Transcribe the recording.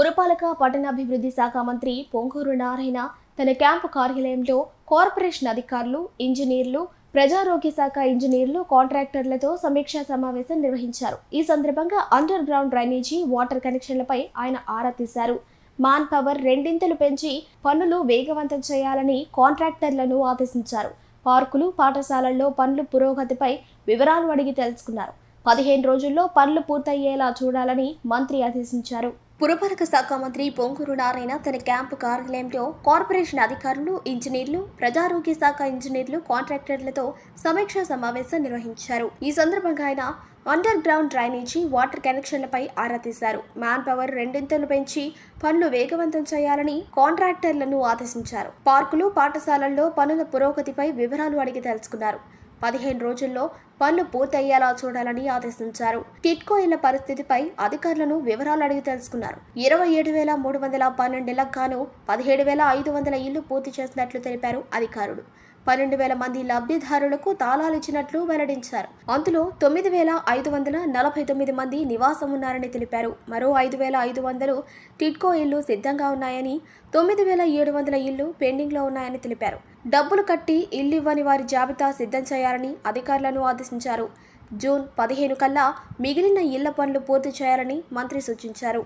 పురపాలక పట్టణాభివృద్ధి శాఖ మంత్రి పొంగూరు నారాయణ తన క్యాంపు కార్యాలయంలో కార్పొరేషన్ అధికారులు ఇంజనీర్లు ప్రజారోగ్య శాఖ ఇంజనీర్లు కాంట్రాక్టర్లతో సమీక్షా సమావేశం నిర్వహించారు. ఈ సందర్భంగా అండర్ గ్రౌండ్ డ్రైనేజీ వాటర్ కనెక్షన్లపై ఆయన ఆరా తీశారు. మాన్ పవర్ రెండింతలు పెంచి పనులు వేగవంతం చేయాలని కాంట్రాక్టర్లను ఆదేశించారు. పార్కులు పాఠశాలల్లో పనులు పురోగతిపై వివరాలు అడిగి తెలుసుకున్నారు. పదిహేను రోజుల్లో పనులు పూర్తయ్యేలా చూడాలని మంత్రి ఆదేశించారు. పురపాలక శాఖ మంత్రి పొంగూరు నారాయణ తన క్యాంపు కార్యాలయంలో కార్పొరేషన్ అధికారులు ఇంజనీర్లు ప్రజారోగ్య శాఖ ఇంజనీర్లు కాంట్రాక్టర్లతో సమీక్షా సమావేశం నిర్వహించారు. ఈ సందర్భంగా ఆయన అండర్ గ్రౌండ్ డ్రైనేజీ వాటర్ కనెక్షన్లపై ఆరా తీశారు. మ్యాన్ పవర్ రెండింతలు పెంచి పనులు వేగవంతం చేయాలని కాంట్రాక్టర్లను ఆదేశించారు. పార్కులు పాఠశాలల్లో పనుల పురోగతిపై వివరాలు అడిగి తెలుసుకున్నారు. పదిహేను రోజుల్లో పనులు పూర్తయ్యేలా చూడాలని ఆదేశించారు. టిట్కో ఇళ్ళ పరిస్థితిపై అధికారులను వివరాలు అడిగి తెలుసుకున్నారు. ఇరవై ఏడు వేల మూడు వందల పన్నెండేళ్ళకు గాను పదిహేడు వేల ఐదు వందల ఇళ్ళు పూర్తి చేసినట్లు తెలిపారు అధికారులు. పన్నెండు వేల మంది లబ్ధిదారులకు తాళాలు ఇచ్చినట్లు వెల్లడించారు. అందులో తొమ్మిది వేల ఐదు వందల నలభై తొమ్మిది మంది నివాసం ఉన్నారని తెలిపారు. మరో ఐదు వేల ఐదు వందలు టిట్కో ఇళ్ళు సిద్ధంగా ఉన్నాయని తొమ్మిది వేల ఏడు వందల ఇళ్ళు పెండింగ్లో ఉన్నాయని తెలిపారు. డబ్బులు కట్టి ఇల్లు ఇవ్వని వారి జాబితా సిద్ధం చేయాలని అధికారులను ఆదేశించారు. జూన్ పదిహేను కల్లా మిగిలిన ఇళ్ళ పనులు పూర్తి చేయాలని మంత్రి సూచించారు.